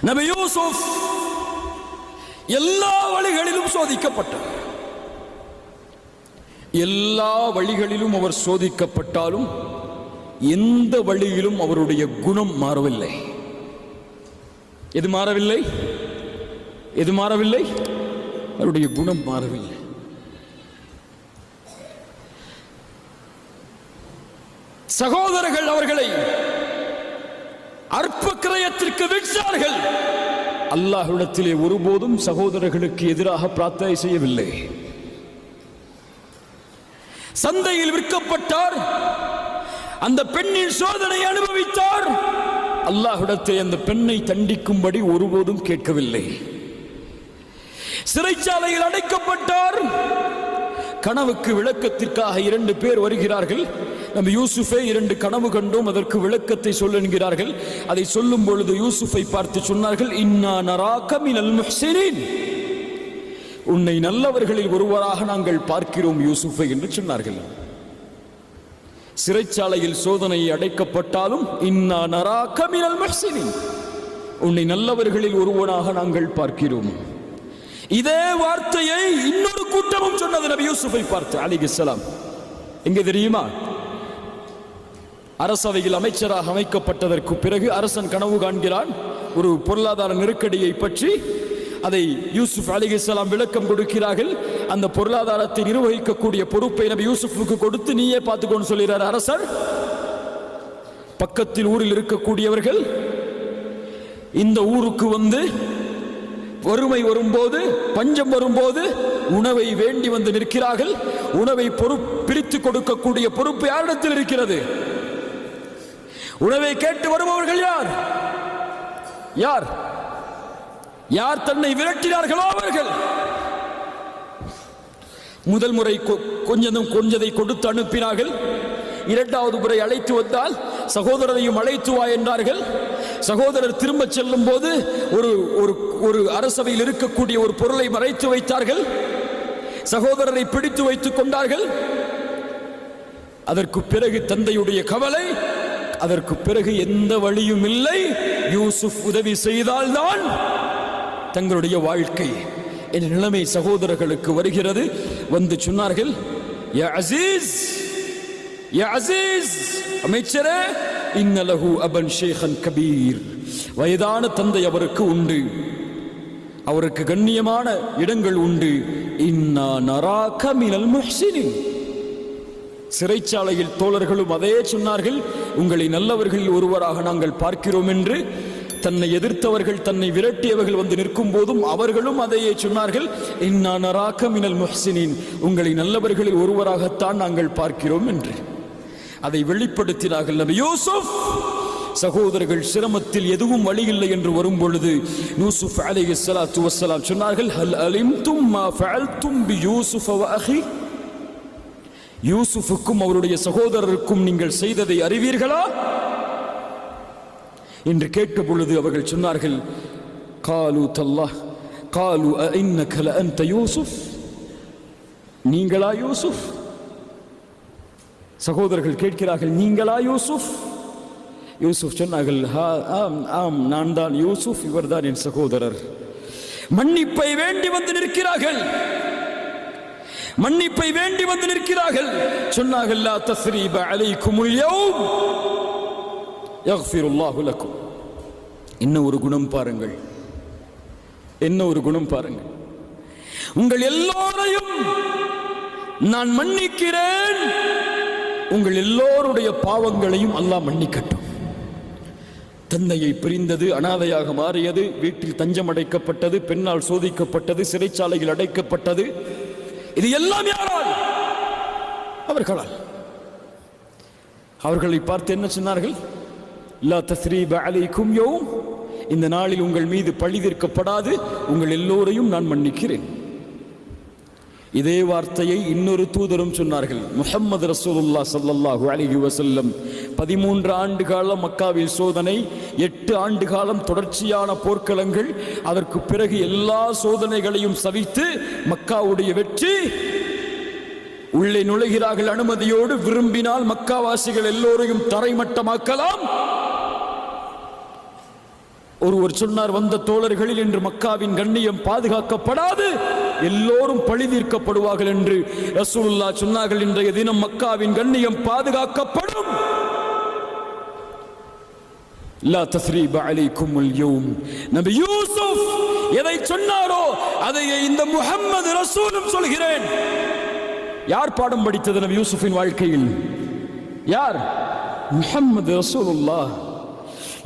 நபி யூசுப் எல்லா வழிகளிலும் சோதிக்கப்பட்டார். எல்லா வழிகளிலும் அவர் சோதிக்கப்பட்டாலும் எந்த வழியிலும் அவருடைய குணம் மாறவில்லை. எது மாறவில்லை? எது மாறவில்லை? அவருடைய குணம் மாறவில்லை. சகோதரர்கள் அவர்களை அற்ப கிரயத்திற்கு அல்லாஹ்விடத்திலே ஒருபோதும் சகோதரர்களுக்கு எதிராக பிரார்த்தனை செய்யவில்லை. சந்தையில் விற்கப்பட்டார். அந்த பெண்ணின் சோதனை அனுபவித்தார். அல்லாஹ்விடத்தை அந்த பெண்ணை தண்டிக்கும்படி ஒருபோதும் கேட்கவில்லை. சிறைச்சாலையில் அடைக்கப்பட்டார். கனவுக்கு விளக்கத்திற்காக இரண்டு பேர் வருகிறார்கள். நம்ம யூசுஃபே இரண்டு கனவு கண்டோம் அதற்கு விளக்கத்தை சொல்ல என்கிறார்கள். அதை சொல்லும் பொழுது யூசுஃபை பார்த்து சொன்னார்கள் இன்னா நராக மினல் உன்னை நல்லவர்களில் ஒருவராக நாங்கள் பார்க்கிறோம் யூசுஃபை என்று சொன்னார்கள். சிறைச்சாலையில் சோதனை அடைக்கப்பட்டாலும் இன்னா நராக மினல் உன்னை நல்லவர்களில் ஒருவனாக நாங்கள் பார்க்கிறோம். இதே வார்த்தையை இன்னொரு கூட்டமும் சொன்னது நபி யூசுஃபை பார்த்து அலிகலாம் எங்க தெரியுமா? அரசவையில் அமைச்சராக அமைக்கப்பட்டதற்கு பிறகு அரசன் கனவு காண்கிறான். ஒரு பொருளாதார நெருக்கடியை பற்றி அதை யூசுப் அலிகலாம் விளக்கம் கொடுக்கிறார்கள். அந்த பொருளாதாரத்தை நிர்வகிக்கக்கூடிய பொறுப்பை நபி யூசுஃபுக்கு கொடுத்து நீயே பார்த்துக்கோன்னு சொல்கிறார் அரசர் பக்கத்தில் ஊரில் இருக்கக்கூடியவர்கள் இந்த ஊருக்கு வந்து வறுமை வரும்போது பஞ்சம் வரும்போது உணவை வேண்டி வந்து நிற்கிறார்கள். உணவை பொறுப்பு பிரித்து கொடுக்கக்கூடிய பொறுப்பு யாரிடத்தில் இருக்கிறது? உணவை கேட்டு வருபவர்கள் யார்? யார்? யார் தன்னை விரட்டினார்களோ அவர்கள்? முதல் முறை கொ- கொஞ்சதும் கொஞ்சதை கொடுத்து அனுப்பினார்கள். இரண்டாவது முறை அழைத்து வந்தால் சகோதரரையும் அழைத்து வா என்றார்கள். சகோதரர் திரும்பச் செல்லும் போது ஒரு ஒரு ஒரு அரசவையில் இருக்கக்கூடிய ஒரு பொருளை மறைத்து வைத்தார்கள். சகோதரரை பிடித்து வைத்துக் கொண்டார்கள். அதற்கு பிறகு தந்தையுடைய கவலை அதற்கு பிறகு எந்த வழியும் இல்லை யூசுப் உதவி செய்தால்தான் தங்களுடைய வாழ்க்கை. என் நிலைமை சகோதரர்களுக்கு வருகிறது. வந்து சொன்னார்கள் யா அசீஸ் யா அசீஸ் அமைச்சரே இன்னலகு அபன் ஷேகன் கபீர். வயதான தந்தை அவருக்கு உண்டு. அவருக்கு கண்ணியமான இடங்கள் உண்டு. இன்னா நராக மினல் முஹ்சினின். சிறைச்சாலையில் தோழர்களும் அதே சொன்னார்கள் உங்களை நல்லவர்களில் ஒருவராக நாங்கள் பார்க்கிறோம் என்று. தன்னை எதிர்த்தவர்கள் தன்னை விரட்டியவர்கள் வந்து நிற்கும் போதும் அவர்களும் அதையே சொன்னார்கள் இன்னா மினல் முஹ்சினின் உங்களை நல்லவர்களில் ஒருவராகத்தான் நாங்கள் பார்க்கிறோம் என்று. அதை வெளிப்படுத்தினார்கள் நபி யூசுப். சகோதரர்கள் சிரமத்தில் எதுவும் வழியில்லை என்று வரும் பொழுது யூசுப் அலைஹி ஸலாத்து வஸ்ஸலாம் சொன்னார்கள் ஹல் அலிம்தும் மா ஃபஅல்தும் பி யூசுஃப வ அஹி? யூசுஃபுக்கும் அவருடைய சகோதரருக்கும் நீங்கள் செய்ததை அறிவீர்களா? என்று கேட்ட பொழுது அவர்கள் சொன்னார்கள் காலு தல்லா காலு இன்னக லஅன்த யூசுஃப். நீங்களா யூசுப் சகோதரர்கள் கேட்கிறார்கள் நீங்களா யூசுப் யூசுப் சொன்னார்கள் "ஹா, ஆம் ஆம் நான் தான் யூசுப் இவர்தான் என் சகோதரர். மன்னிப்பை வேண்டி வந்து நிற்கிறார்கள். மன்னிப்பை வேண்டி வந்து நிற்கிறார்கள். சொன்னார்கள் தஸ்ரீப அலைக்குமுல் யௌம் என்ன ஒரு குணம் பாருங்கள். என்ன ஒரு குணம் பாருங்கள். உங்கள் எல்லோரையும் நான் மன்னிக்கிறேன். உங்கள் எல்லோருடைய பாவங்களையும் அல்லாஹ் மன்னிக்கட்டும். தந்தையை பிரிந்தது அனாதையாக மாறியது வீட்டில் தஞ்சம் அடைக்கப்பட்டது பெண்ணால் சோதிக்கப்பட்டது சிறைச்சாலையில் அடைக்கப்பட்டது இது எல்லாம் யாரால்? அவர்களால். அவர்களை பார்த்து என்ன சொன்னார்கள்? லா தஸ்ரீப அலைக்கும் யௌம். இந்த நாளில் உங்கள் மீது பழி தீர்க்கப்படாது. உங்கள் எல்லோரையும் நான் மன்னிக்கிறேன். இதே வார்த்தையை இன்னொரு தூதரும் சொன்னார்கள். முஹம்மது ரசூலுல்லா சல்லல்லாஹு அலிஹி வசல்லம் பதிமூன்று ஆண்டு காலம் மக்காவில் சோதனை எட்டு ஆண்டு காலம் தொடர்ச்சியான போர்க்களங்கள் அதற்கு பிறகு எல்லா சோதனைகளையும் சவித்து மக்காவுடைய வெற்றி. உள்ளே நுழைகிறார்கள் அனுமதியோடு விரும்பினால் மக்காவாசிகள் எல்லோரையும் தரைமட்டமாக்கலாம். ஒருவர் சொன்னார் வந்த தோழர்களில் என்று மக்காவின் கண்ணியம் பாதுகாக்கப்படாது. எல்லோரும் பழி தீர்க்கப்படுவார்கள் என்று ரசூலுல்லா சொன்னார்கள். இன்றைய தினம் மக்காவின் கண்ணியம் பாதுகாக்கப்படும். லா தஸ்ரீப அலைக்கும் அல்யௌம் நபி யூசுப் எதை சொன்னாரோ அதை இந்த முஹம்மது ரசூலும் சொல்கிறேன். யார் பாடம் படித்தது நபி யூசுஃபின் வாழ்க்கையில்? யார்? முஹம்மது ரசூலுல்லாஹ்.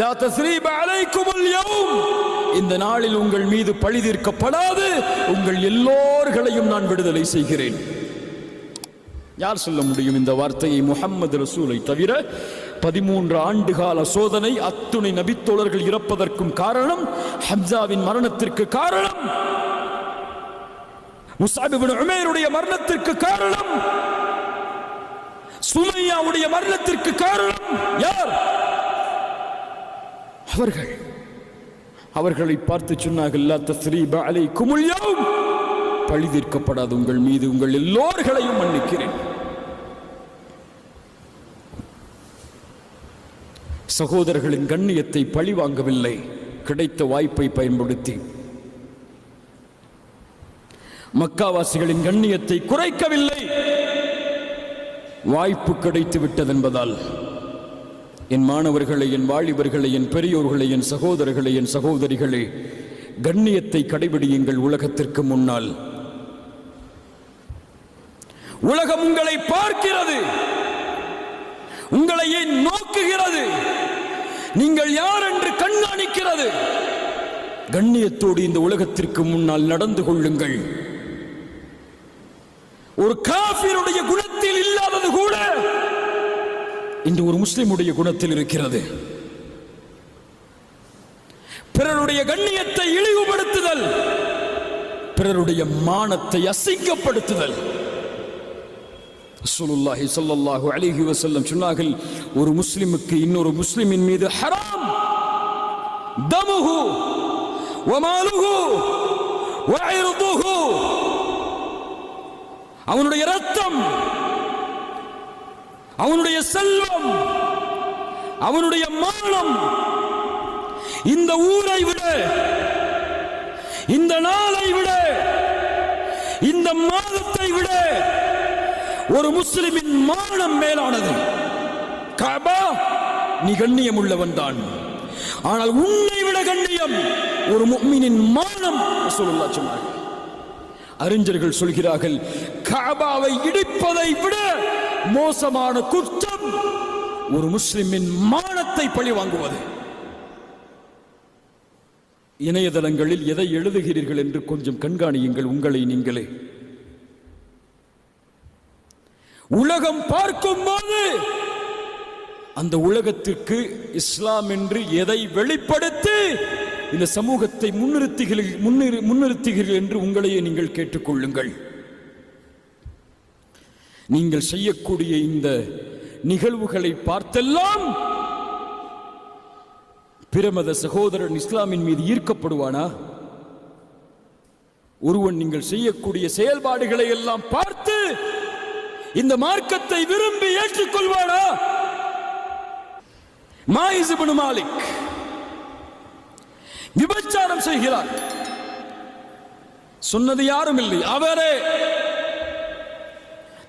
லா தஸ்ரீப அலைக்கும் அல்யௌம் இந்த நாளில் உங்கள் மீது பழி தீர்க்கப்படாது. உங்கள் எல்லோர்களையும் நான் விடுதலை செய்கிறேன். யார் சொல்ல முடியும் இந்த வார்த்தையை? முகம்மது ரசூலை தவிர பதிமூன்று ஆண்டு கால சோதனை அத்துணை நபித்தோழர்கள் இறப்பதற்கும் காரணம் ஹம்சாவின் மரணத்திற்கு காரணம் முசாபிபின் உமேருடைய மரணத்திற்கு காரணம் சுமையாவுடைய மரணத்திற்கு காரணம். யார்? அவர்கள். அவர்களை பார்த்து சொன்னார்கள் "லா தஸ்ரீப பழி தீர்க்கப்படாது உங்கள் மீது உங்கள் எல்லோர்களையும் மன்னிக்கிறேன். சகோதரர்களின் கண்ணியத்தை பழி வாங்கவில்லை கிடைத்த வாய்ப்பை பயன்படுத்தி. மக்காவாசிகளின் கண்ணியத்தை குறைக்கவில்லை வாய்ப்பு கிடைத்து விட்டதென்பதால் என் மாணவர்களை என் வாலிபர்களை என் பெரியோர்களை என் சகோதரர்களை என் சகோதரிகளே கண்ணியத்தை கடைபிடியுங்கள் உலகத்திற்கு முன்னால். உலகம் உங்களை பார்க்கிறது. உங்களை நோக்குகிறது? நீங்கள் யார் என்று கண்காணிக்கிறது. கண்ணியத்தோடு இந்த உலகத்திற்கு முன்னால் நடந்து கொள்ளுங்கள். ஒரு கா என்று ஒரு முஸ்லிமுடைய குணத்தில் இருக்கிறது. பிறருடைய கண்ணியத்தை இழிவுபடுத்துதல் பிறருடைய மானத்தை அசிங்கப்படுத்துதல். ரசூலுல்லாஹி ஸல்லல்லாஹு அலைஹி வஸல்லம் சொன்னார்கள் ஒரு முஸ்லிமுக்கு இன்னொரு முஸ்லிமின் மீது ஹராம் தமுஹு வமாலுஹு வஇர்துஹு அவனுடைய ரத்தம் அவனுடைய செல்வம் அவனுடைய மானம் இந்த ஊரை விட இந்த நாளை விட இந்த மாதத்தை விட ஒரு முஸ்லிமின் மானம் மேலானது. கபா நீ கண்ணியம் உள்ளவன் தான். ஆனால் உன்னை விட கண்ணியம் ஒரு முக்மினின் மானம் ரசூலுல்லாஹ் சொன்னார்கள். அறிஞர்கள் சொல்கிறார்கள் காபாவை இடிப்பதை விட மோசமான குற்றம் ஒரு முஸ்லிமின் மானத்தை பழி வாங்குவது. இணையதளங்களில் எதை எழுதுகிறீர்கள் என்று கொஞ்சம் கண்காணியுங்கள் உங்களை நீங்களே. உலகம் பார்க்கும் போது அந்த உலகத்திற்கு இஸ்லாம் என்று எதை வெளிப்படுத்தி இந்த சமூகத்தை முன்னிறுத்துகிறீர்கள் முன்னிறு முன்னிறுத்துகிறீர்கள் என்று உங்களையே நீங்கள் கேட்டுக்கொள்ளுங்கள். நீங்கள் செய்யக்கூடிய இந்த நிகழ்வுகளை பார்த்தெல்லாம் பிரமத சகோதரன் இஸ்லாமின் மீது ஈர்க்கப்படுவானா? ஒருவன் நீங்கள் செய்யக்கூடிய செயல்பாடுகளை எல்லாம் பார்த்து இந்த மார்க்கத்தை விரும்பி ஏற்றுக்கொள்வானா? மாயிசுபனு மாலிக் விபச்சாரம் செய்கிறார். சொன்னது யாரும் இல்லை. அவரே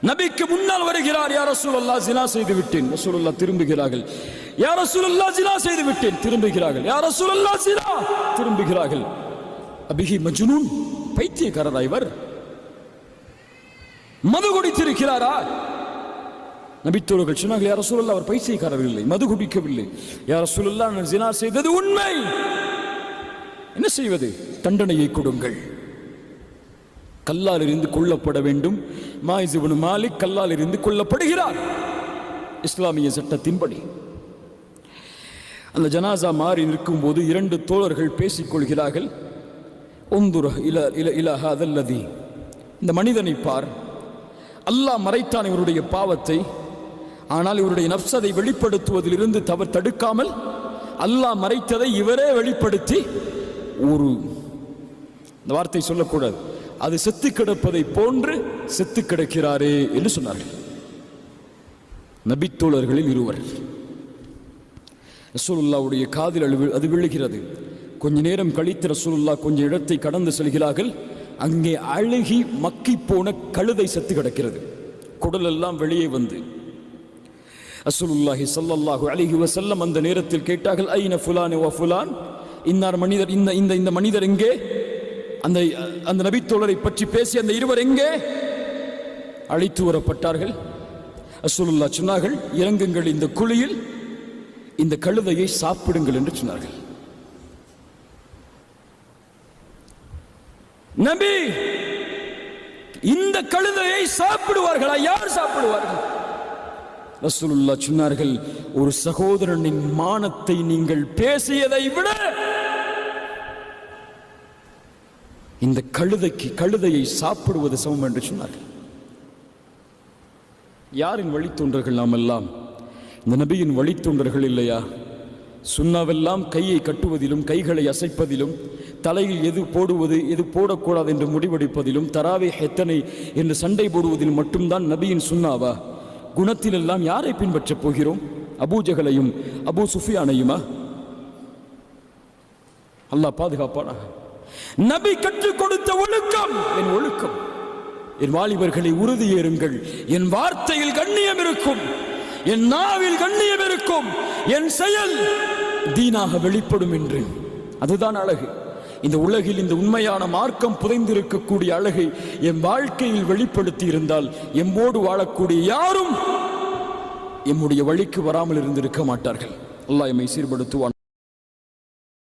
நபிக்கு முன்னால் வருகிறார் யார் ரசூலுல்லாஹ் ஜினா செய்து விட்டேன். ரசூலுல்லாஹ் திரும்புகிறார்கள். யார் ரசூலுல்லாஹ் ஜினா செய்து விட்டேன். திரும்புகிறார்கள். யார் ரசூலுல்லாஹ் ஜினா திரும்புகிறார்கள். அபிஹி மஜ்னூன் பைத்தியக்காரரா இவர் மது குடித்திருக்கிறாரா? நபித்தோர்கள் சொன்னார்கள் யார் ரசூலுல்லாஹ் அவர் பைத்தியக்காரர் இல்லை மது குடிக்கவில்லை. யார் ரசூலுல்லாஹ் நான் ஜினா செய்தது உண்மை. என்ன செய்வது? தண்டனையை கொடுங்கள். கல்லால் இருந்து கொல்லப்பட வேண்டும். மாயிசுபனு மாலிக் கல்லால் இருந்து கொல்லப்படுகிறார். இஸ்லாமிய சட்டத்தின்படி. அந்த ஜனாசா மாறி நிற்கும் போது இரண்டு தோழர்கள் பேசிக் கொள்கிறார்கள் ஒந்துர இல இல இலஹ அதல்லதி இந்த மனிதனை பார். அல்லாஹ் மறைத்தான் இவருடைய பாவத்தை. ஆனால் இவருடைய நப்சதை வெளிப்படுத்துவதிலிருந்து தவறு தடுக்காமல் அல்லாஹ் மறைத்ததை இவரே வெளிப்படுத்தி ஒரு இந்த வார்த்தை சொல்லக்கூடாது. அது செத்து கிடப்பதை போன்று செத்து கிடக்கிறாரே என்று சொன்னார்கள். நபித்தோழர்களில் இருவர். ரசூலுல்லாவுடைய காதில் அழு அது விழுகிறது. கொஞ்ச நேரம் கழித்து ரசூலுல்லா கொஞ்சம் இடத்தை கடந்து செல்கிறார்கள். அங்கே அழுகி மக்கி போன கழுதை செத்து கிடக்கிறது. குடல் எல்லாம் வெளியே வந்து. அசுலுல்லாஹி சல்லல்லாஹு அலைஹி வசல்லம் அந்த நேரத்தில் கேட்டார்கள் ஐன ஃபுலான் ஓ ஃபுலான்? இன்னார் மனிதர் இந்த இந்த இந்த மனிதர் எங்கே? அந்த அந்த நபித்தோழரை பற்றி பேசி அந்த இருவர் எங்கே? அழைத்து வரப்பட்டார்கள். அசுலுல்லா சொன்னார்கள் இறங்குங்கள் இந்த குழியில் இந்த கழுதையை சாப்பிடுங்கள் என்று சொன்னார்கள். நபி இந்த கழுதையை சாப்பிடுவார்களா? யார் சாப்பிடுவார்கள்? ரசூலுல்லா சொன்னார்கள் ஒரு சகோதரனின் மானத்தை நீங்கள் பேசியதை விட இந்த கழுதைக்கு கழுதையை சாப்பிடுவது சமம் என்று சொன்னார்கள். யாரின் வழித்தொண்டர்கள் நாம் எல்லாம்? இந்த நபியின் வழித்தொண்டர்கள் இல்லையா? சுண்ணாவெல்லாம் கையை கட்டுவதிலும் கைகளை அசைப்பதிலும் தலையில் எது போடுவது எது போடக்கூடாது என்று முடிவெடுப்பதிலும் தராவே எத்தனை என்று சண்டை போடுவதில் மட்டும்தான் நபியின் சுண்ணாவா? குணத்திலெல்லாம் யாரை பின்பற்றப் போகிறோம்? அபூஜகலையும் அபூ சுஃபியானையுமா? அல்லாஹ் பாதுகாப்பானா நபி கற்றுக் கொடுத்த ஒழுக்கம். என் ஒழுக்கம். என் வாலிபர்களை உறுதியேறுங்கள் என் வார்த்தையில் கண்ணியம் இருக்கும். என் நாவில் கண்ணியம் இருக்கும். என் செயல் தீனாக வெளிப்படும் என்று. அதுதான் அழகு. இந்த உலகில் இந்த உண்மையான மார்க்கம் புதைந்திருக்கக்கூடிய அழகை என் வாழ்க்கையில் வெளிப்படுத்தி இருந்தால் எம்மோடு வாழக்கூடிய யாரும் எம்முடைய வழிக்கு வராமல் இருந்திருக்க மாட்டார்கள். அல்லாஹ் எம்மை சீர்படுத்துவான்